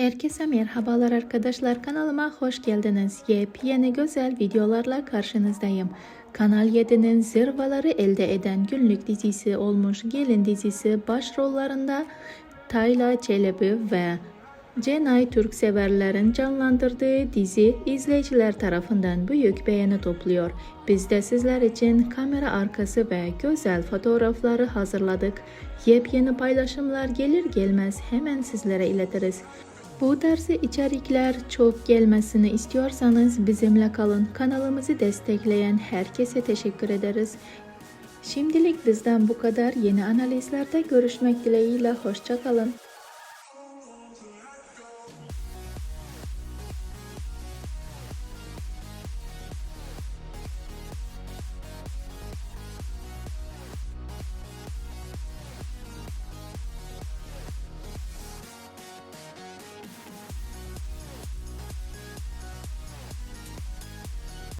Herkese merhabalar arkadaşlar kanalıma hoş geldiniz. Yepyeni güzel videolarla karşınızdayım. Kanal 7'nin zirveleri elde eden günlük dizisi olmuş Gelin dizisi başrollarında Tayla Çelebi ve Cenay Türk severlerin canlandırdığı dizi izleyiciler tarafından büyük beğeni topluyor. Biz de sizler için kamera arkası ve güzel fotoğrafları hazırladık. Yepyeni paylaşımlar gelir gelmez hemen sizlere iletiriz. Bu tarz içerikler çok gelmesini istiyorsanız bizimle kalın. Kanalımızı destekleyen herkese teşekkür ederiz. Şimdilik bizden bu kadar. Yeni analizlerde görüşmek dileğiyle. Hoşçakalın.